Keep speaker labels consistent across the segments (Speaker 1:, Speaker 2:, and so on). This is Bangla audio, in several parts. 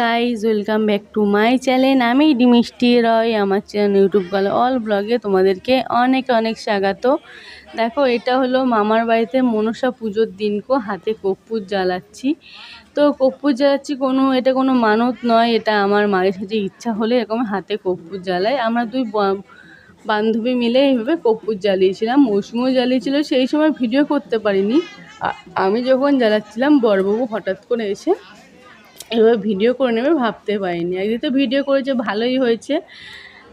Speaker 1: Guys welcome back to my channel আমি ডিমিষ্টি রয় আমার চ্যানেল ইউটিউব গেল অল ব্লগে তোমাদেরকে অনেক অনেক স্বাগত। দেখো, এটা হলো মামার বাড়িতে মনসা পুজোর দিনকো হাতে কর্পূর জ্বালাচ্ছি। তো কর্পূর জ্বালাচ্ছি কোনো, এটা কোনো মানত নয়, এটা আমার মায়ের সাথে ইচ্ছা হলে এরকম হাতে কর্পূর জ্বালাই। আমরা দুই বান্ধবী মিলে এইভাবে কর্পূর জ্বালিয়েছিলাম, মৌসুমিও জ্বালিয়েছিল, সেই সময় ভিডিও করতে পারিনি। আমি যখন জ্বালাচ্ছিলাম বড়বাবু হঠাৎ করে এসে এভাবে ভিডিও করে নেবে, ভাবতে পারিনি। একদিন তো ভিডিও করেছে ভালোই হয়েছে।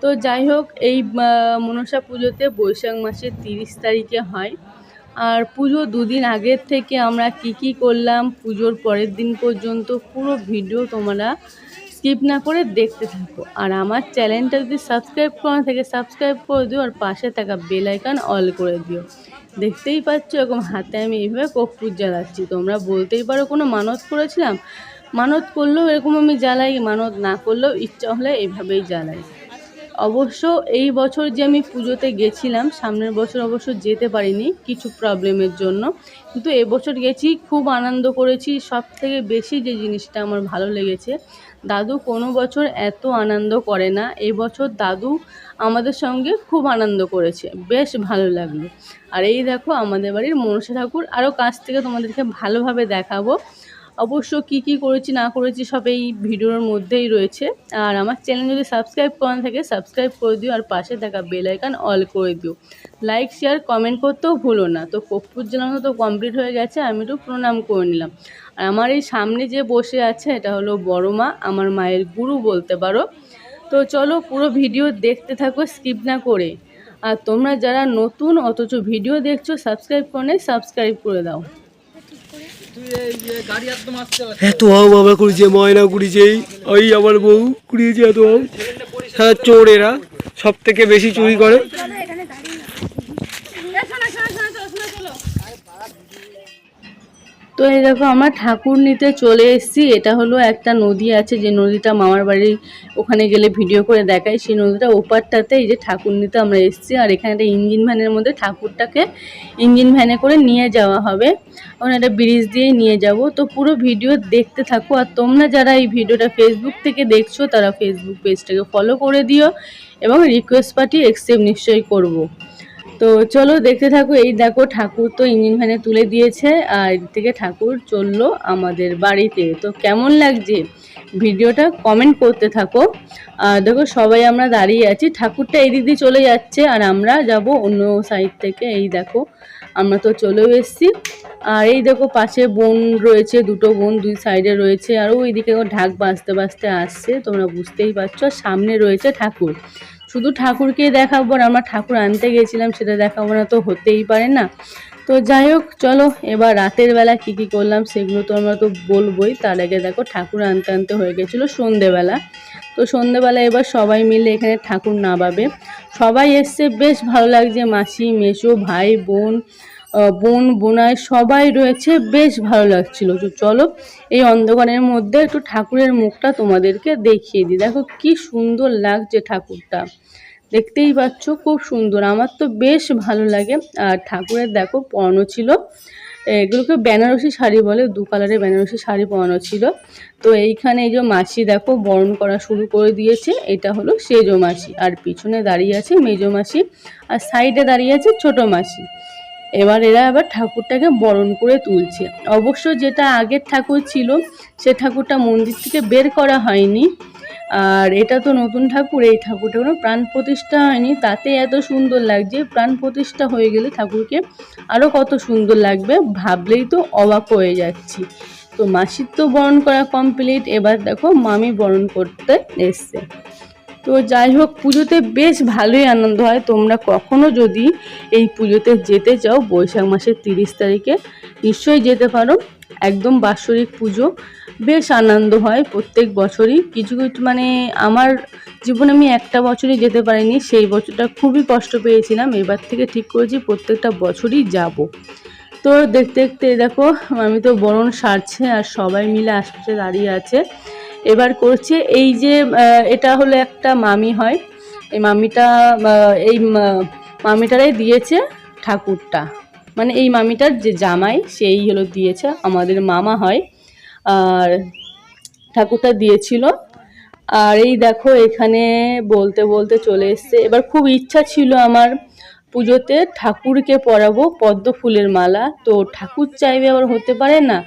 Speaker 1: তো যাই হোক, এই মনসা পুজোতে বৈশাখ মাসের তিরিশ তারিখে হয়। আর পুজো দুদিন আগের থেকে আমরা কি কি করলাম, পুজোর পরের দিন পর্যন্ত পুরো ভিডিও তোমরা স্কিপ না করে দেখতে থাকো। আর আমার চ্যানেলটা যদি সাবস্ক্রাইব করা থাকে, সাবস্ক্রাইব করে দিও আর পাশে থাকা বেল অল করে দিও। দেখতেই পাচ্ছ, এরকম হাতে আমি এইভাবে কর্পূর জ্বালাচ্ছি। তোমরা বলতেই পারো কোনো মানত করেছিলাম মানত করলেও এরকম আমি জ্বালাই, মানত না করলেও ইচ্ছা হলে এইভাবেই জ্বালাই। অবশ্য এই বছর যে আমি পুজোতে গেছিলাম, সামনের বছর অবশ্য যেতে পারিনি কিছু প্রবলেমের জন্য। কিন্তু এবছর গেছি, খুব আনন্দ করেছি। সব থেকে বেশি যে জিনিসটা আমার ভালো লেগেছে, দাদু কোনো বছর এত আনন্দ করে না। এবছর দাদু আমাদের সঙ্গে খুব আনন্দ করেছে, বেশ ভালো লাগল। আর এই দেখো আমাদের বাড়ির মনসা ঠাকুর আরও কাছ থেকে তোমাদেরকে ভালোভাবে দেখাবো। অবশ্য কি কি করেছি, না করেছি সব এই ভিডিওর মধ্যেই রয়েছে। আর আমার চ্যানেল যদি সাবস্ক্রাইব করা থাকে সাবস্ক্রাইব করে দিও। আর পাশে থাকা বেল আইকন অল করে দিও। লাইক শেয়ার কমেন্ট করতেও ভুলো না। তো কর্পূর জ্বালানো তো কমপ্লিট হয়ে গেছে, আমি একটু প্রণাম করে নিলাম। আর আমার এই সামনে যে বসে আছে, এটা হলো বড় মা, আমার মায়ের গুরু বলতে পারো। তো চলো পুরো ভিডিও দেখতে থাকো স্কিপ না করে। আর তোমরা যারা নতুন, অথচ ভিডিও দেখছ সাবস্ক্রাইব করে সাবস্ক্রাইব করে দাও।
Speaker 2: এত হাও বাবা করেছে, ময়না করেছে ওই আমার বউ কুড়িয়েছে এত হাও। সারা চোর এরা সব থেকে বেশি চুরি করে।
Speaker 1: তো এই দেখো, আমরা ঠাকুর নিতে চলে এসেছি। এটা হলো একটা নদী আছে, যে নদীটা মামার বাড়ি ওখানে গেলে ভিডিও করে দেখায় সেই নদীটা ওপারটাতে এই যে ঠাকুর নিতে আমরা এসেছি, আর এখানে একটা ইঞ্জিন ভ্যানের মধ্যে ঠাকুরটাকে ইঞ্জিন ভ্যানে করে নিয়ে যাওয়া হবে। ওখানে একটা ব্রিজ দিয়ে নিয়ে যাব। তো পুরো ভিডিও দেখতে থাকো, আর তোমরা যারা এই ভিডিওটা ফেসবুক থেকে দেখছ, তারা ফেসবুক পেজটাকে ফলো করে দিও, এবং রিকোয়েস্ট পার্টি অ্যাকসেপ্ট নিশ্চয়ই করব। তো চলো দেখতে থাকো, এই দেখো ঠাকুর তো ইঞ্জিন ভ্যানে তুলে দিয়েছে আর এদিক থেকে ঠাকুর চলল আমাদের বাড়িতে। তো কেমন লাগছে ভিডিওটা কমেন্ট করতে থাকো। আর দেখো সবাই আমরা দাঁড়িয়ে আছি, ঠাকুরটা এই দিক দিয়ে চলে যাচ্ছে আর আমরা যাব অন্য সাইড থেকে, এই দেখো আমরা তো চলেও এসেছি। আর এই দেখো পাশে বোন রয়েছে, দুটো বোন দুই সাইডে রয়েছে আর ওইদিকে ঢাক বাজতে বাজতে আসছে, তোমরা বুঝতেই পারছ। সামনে রয়েছে ঠাকুর। শুধু ঠাকুরকে দেখাবো আর আমরা ঠাকুর আনতে গেছিলাম, সেটা দেখাবো না তো হতেই পারে না। তো যাই হোক, চলো, এবার রাতের বেলা কী কী করলাম সেগুলো তো আমরা তো বলবোই। তার আগে দেখো, ঠাকুর আনতে আনতে হয়ে গেছিল সন্ধেবেলা। তো সন্ধেবেলা এবার সবাই মিলে এখানে ঠাকুর নামাবে। সবাই এসছে, বেশ ভালো লাগছে, মাসি, মেসো, ভাই, বোন বোন, বোনাই সবাই রয়েছে, বেশ ভালো লাগছিল। তো চলো, এই অন্ধকারের মধ্যে একটু ঠাকুরের মুখটা তোমাদেরকে দেখিয়ে দিই। দেখো কি সুন্দর লাগছে ঠাকুরটা। দেখতেই পাচ্ছ, খুব সুন্দর। আমার তো বেশ ভালো লাগে। আর ঠাকুরের দেখো পরানো ছিল, এগুলোকে বেনারসি শাড়ি বলে, দু কালারের বেনারসি শাড়ি পরানো ছিল। তো এইখানে এই যে মাসি দেখো বরণ করা শুরু করে দিয়েছে, এটা হলো সেজো মাসি। আর পিছনে দাঁড়িয়ে আছে মেজো মাসি, আর সাইডে দাঁড়িয়ে আছে ছোট মাসি। এবার এরা আবার ঠাকুরটাকে বরণ করে তুলছে। অবশ্য যেটা আগের ঠাকুর ছিল, সে ঠাকুরটা মন্দির থেকে বের করা হয়নি। আর এটা তো নতুন ঠাকুর, এই ঠাকুরটা কোনো প্রাণ প্রতিষ্ঠা হয়নি। তাতে এত সুন্দর লাগছে, প্রাণ প্রতিষ্ঠা হয়ে গেলে ঠাকুরকে আরও কত সুন্দর লাগবে ভাবলেই তো অবাক হয়ে যাচ্ছি। তো মাসির তো বরণ করা কমপ্লিট এবার দেখো মামি বরণ করতে এসছে। তো যাই হোক, পুজোতে বেশ ভালোই আনন্দ হয়। তোমরা কখনো যদি এই পুজোতে যেতে চাও, বৈশাখ মাসের তিরিশ তারিখে নিশ্চয়ই যেতে পারো। একদম বাৎসরিক পুজো। বেশ আনন্দ হয় প্রত্যেক বছরই। কিছু কিছু মানে আমার জীবনে আমি একটা বছরই যেতে পারিনি, সেই বছরটা খুবই কষ্ট পেয়েছিলাম। এবার থেকে ঠিক করেছি প্রত্যেকটা বছরই যাব। তো দেখতে দেখতে দেখো, আমি তো বরণ সারছে আর সবাই মিলে আশপাশে দাঁড়িয়ে আছে। এবার করছে এই যে এটা হলো একটা মামি হয়। এই মামিটা এই মামিটারাই দিয়েছে ঠাকুরটা। মানে এই মামিটার যে জামাই, সেই হলো দিয়েছে, আমাদের মামা হয়। আর ঠাকুরটা দিয়েছিল। আর এই দেখো, এখানে বলতে বলতে চলে এসছে। এবার খুব ইচ্ছা ছিল আমার পুজোতে ঠাকুরকে পরাবো, পদ্ম ফুলের মালা। তো ঠাকুর চাইবে আবার হতে পারে না।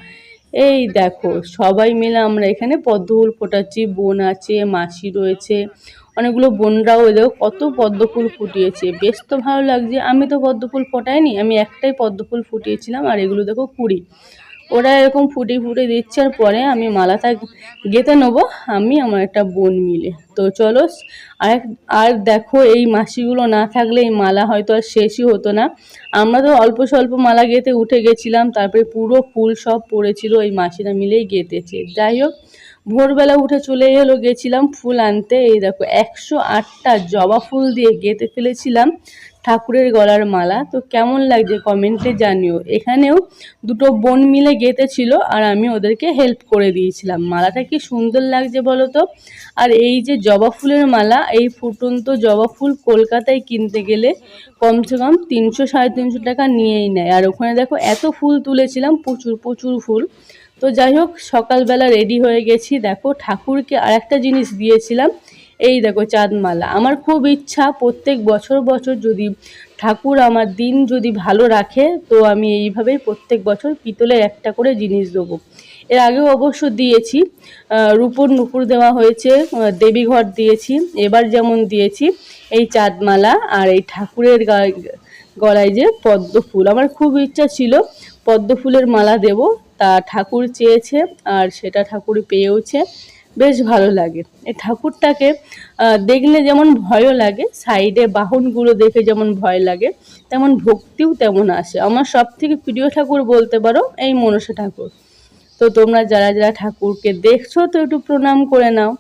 Speaker 1: এই দেখো, সবাই মিলে আমরা এখানে পদ্ম ফুল ফোটাচ্ছি, বোন আছে মাসি রয়েছে, অনেকগুলো বোনরাও দেখো কত পদ্ম ফুল ফুটিয়েছে। বেশ তো ভালো লাগছে, আমি তো পদ্ম ফুল ফোটাইনি, আমি একটাই পদ্ম ফুল ফুটিয়েছিলাম, আর এগুলো দেখো কুড়ি। ওরা এরকম ফুটে ফুটে দিচ্ছে আর পরে আমি মালাটা গেঁথে নেব, আমি আমার একটা বোন মিলে। তো চলো, আর আর দেখো এই মাসিগুলো না থাকলে এই মালা হয়তো আর শেষই হতো না। আমরা তো অল্প স্বল্প মালা গেঁথে উঠে গেছিলাম, তারপরে পুরো ফুল সব পড়েছিল, এই মাসিরা মিলেই গেঁথেছে। যাই হোক, ভোরবেলা উঠে চলে এলো, গেছিলাম ফুল আনতে। এই দেখো, একশো আটটা জবা ফুল দিয়ে গেঁথে ফেলেছিলাম। ঠাকুরের গলার মালা। তো কেমন লাগছে কমেন্টে জানিও। এখানেও দুটো বোন মিলে গেঁথেছিল আর আমি ওদেরকে হেল্প করে দিয়েছিলাম। মালাটা কি সুন্দর লাগছে বলো তো আর এই যে জবা ফুলের মালা, এই ফুটন্ত জবা ফুল কলকাতায় কিনতে গেলে কমসে কম তিনশো সাড়ে তিনশো টাকা নিয়েই নেয়। আর ওখানে দেখো এত ফুল তুলেছিলাম, প্রচুর প্রচুর ফুল। তো যাই হোক, সকালবেলা রেডি হয়ে গেছি। দেখো ঠাকুরকে আরেকটা জিনিস দিয়েছিলাম। এই দেখো চাঁদমালা। আমার খুব ইচ্ছা প্রত্যেক বছর বছর যদি ঠাকুর আমার দিন যদি ভালো রাখে, তো আমি এইভাবেই প্রত্যেক বছর পিতলের একটা করে জিনিস দেবো। এর আগেও অবশ্য দিয়েছি রূপোর নুপুর দেওয়া হয়েছে দেবীঘর দিয়েছি, এবার যেমন দিয়েছি, এই চাঁদমালা আর এই ঠাকুরের গলায় যে পদ্ম ফুল। আমার খুব ইচ্ছা ছিল পদ্ম ফুলের মালা দেব, তা ঠাকুর চেয়েছে আর সেটা ঠাকুর পেয়েওছে। বেশ ভালো লাগে। এই ঠাকুরটাকে দেখলে যেমন ভয়ও লাগে, সাইডে বাহনগুলো দেখে যেমন ভয় লাগে, তেমন ভক্তিও তেমন আসে। আমার সব থেকে প্রিয় ঠাকুর বলতে পারো, এই মনসা ঠাকুর। তো তোমরা যারা যারা ঠাকুরকে দেখছ, তো একটু প্রণাম করে নাও।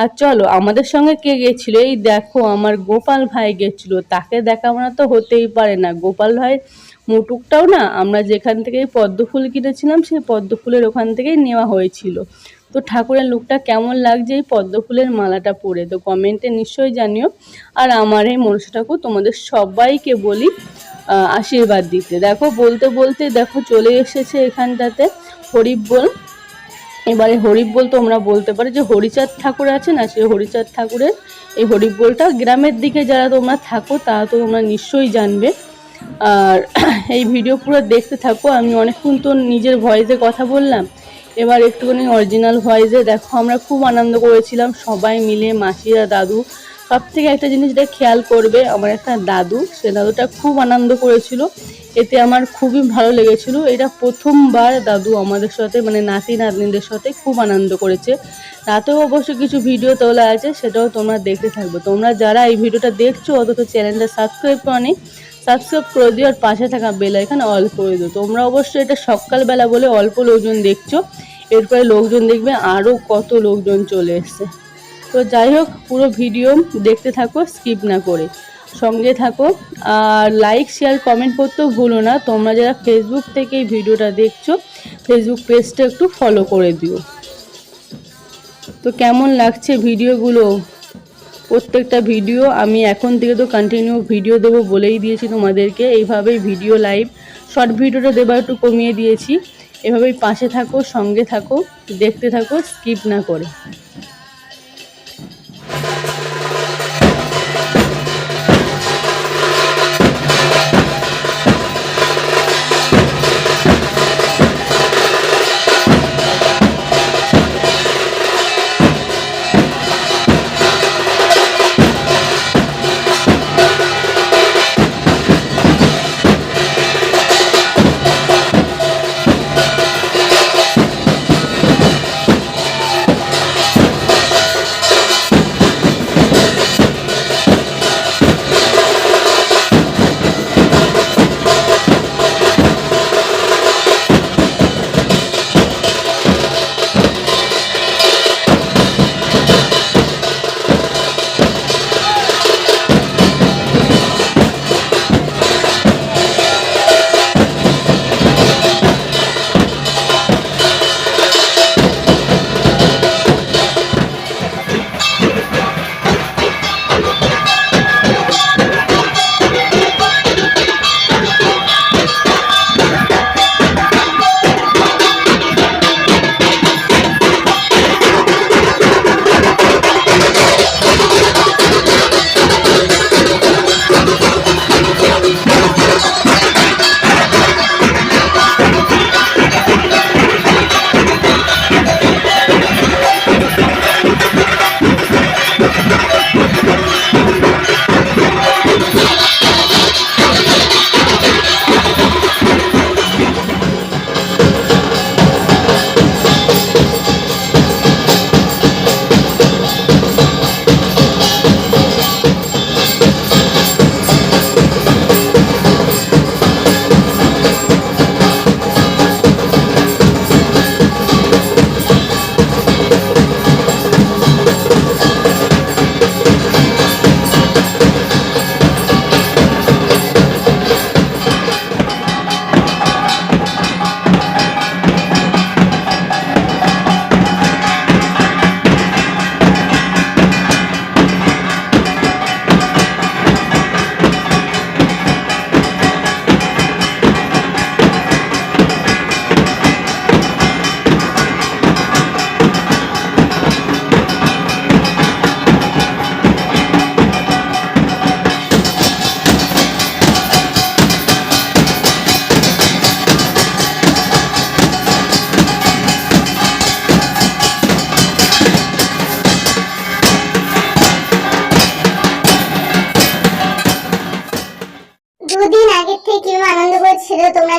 Speaker 1: আর চলো, আমাদের সঙ্গে কে গেছিল? এই দেখো, আমার গোপাল ভাই গেছিল। তাকে দেখাবো না তো হতেই পারে না। গোপাল ভাই মুটুকটাও না আমরা যেখান থেকে পদ্ম ফুল কিনেছিলাম, সেই পদ্ম ফুলের ওখান থেকেই নেওয়া হয়েছিল। তো ঠাকুরের লুকটা কেমন লাগছে এই পদ্ম ফুলের মালাটা পরে? তো কমেন্টে নিশ্চয়ই জানিও। আর আমার এই মনসা ঠাকুর তোমাদের সবাইকে বলি আশীর্বাদ দিতে। দেখো, বলতে বলতে দেখো চলে এসেছে এখানটাতে হরিপ বল। এবারে হরিপ বল তোমরা বলতে পারো যে হরিচাঁদ ঠাকুর আছে না, সেই হরিচাঁদ ঠাকুরের এই হরিপ বলটা গ্রামের দিকে যারা তোমরা থাকো তা তো তোমরা নিশ্চয়ই জানবে। আর এই ভিডিও পুরো দেখতে থাকো, আমি অনেকক্ষণ তো নিজের ভয়েসে কথা বললাম। এবার একটুখানি অরিজিনাল ভয়েসে দেখো, আমরা খুব আনন্দ করেছিলাম সবাই মিলে, মাসিরা, দাদু। সব থেকে একটা জিনিসটা খেয়াল করবে, আমার একটা দাদু, সে দাদুটা খুব আনন্দ করেছিল। এতে আমার খুবই ভালো লেগেছিল। এটা প্রথমবার দাদু আমাদের সাথে মানে নাতি নাতনিদের সাথে খুব আনন্দ করেছে। তাতেও অবশ্য কিছু ভিডিও তোলা আছে, সেটাও তোমরা দেখতে থাকবে। তোমরা যারা এই ভিডিওটা দেখছ, অথচ চ্যানেলটা সাবস্ক্রাইব করনি সাবস্ক্রাইব করে দিও আর পাশে থাকা বেল আইকন অল করে দিও। তোমরা অবশ্যই এটা সকালবেলা বলে অল্প লোকজন দেখছ, এরপরে লোকজন দেখবে আরও কত লোকজন চলে এসছে। তো যাই হোক, পুরো ভিডিও দেখতে থাকো স্কিপ না করে। সঙ্গে থাকো, আর লাইক শেয়ার কমেন্ট করতেও ভুলো না। তোমরা যারা ফেসবুক থেকে এই ভিডিওটা দেখছ ফেসবুক পেজটা একটু ফলো করে দিও। তো কেমন লাগছে ভিডিওগুলো প্রত্যেকটা ভিডিও আমি এখন থেকে তো কন্টিনিউ ভিডিও দেবো বলেই দিয়েছি তোমাদেরকে। এইভাবেই ভিডিও লাইভ শর্ট ভিডিওটা দেবার একটু কমিয়ে দিয়েছি। এভাবেই পাশে থাকো, সঙ্গে থাকো, দেখতে থাকো স্কিপ না করে।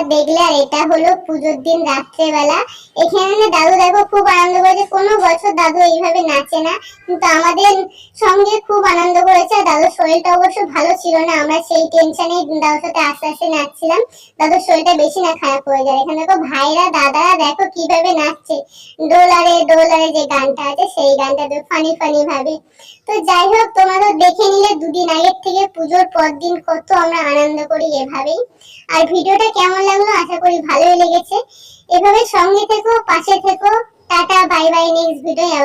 Speaker 3: দেখলে আর এটা হলো পুজোর দিন রাত্রেবেলা। এখানে দাদু দেখো খুব আনন্দ করেছে। কোনো বছর দাদু এইভাবে নাচে না, কিন্তু আমাদের সঙ্গে খুব আনন্দ করেছে। দাদুর শরীরটা অবশ্য ভালো ছিল না। আমরা সেই টেনশনে দাদুর সাথে আস্তে আস্তে নাচছিলাম। দাদুর শরীরটা বেশি না খারাপ হয়ে যায়। এখানে দেখো ভাইরা, দাদারা দেখো কীভাবে নাচছে। যে গানটা আছে, সেই গানটা ফানি ফানি ভাবে। তো যাই হোক তোমরা দেখে নিলে দুদিন আগের থেকে পুজোর পর দিন কত আমরা আনন্দ করি এভাবেই। আর ভিডিওটা কেমন লাগল আশা করি ভালোই লেগেছে। এভাবে সঙ্গে থেকো পাশে থেকো tata bye bye next video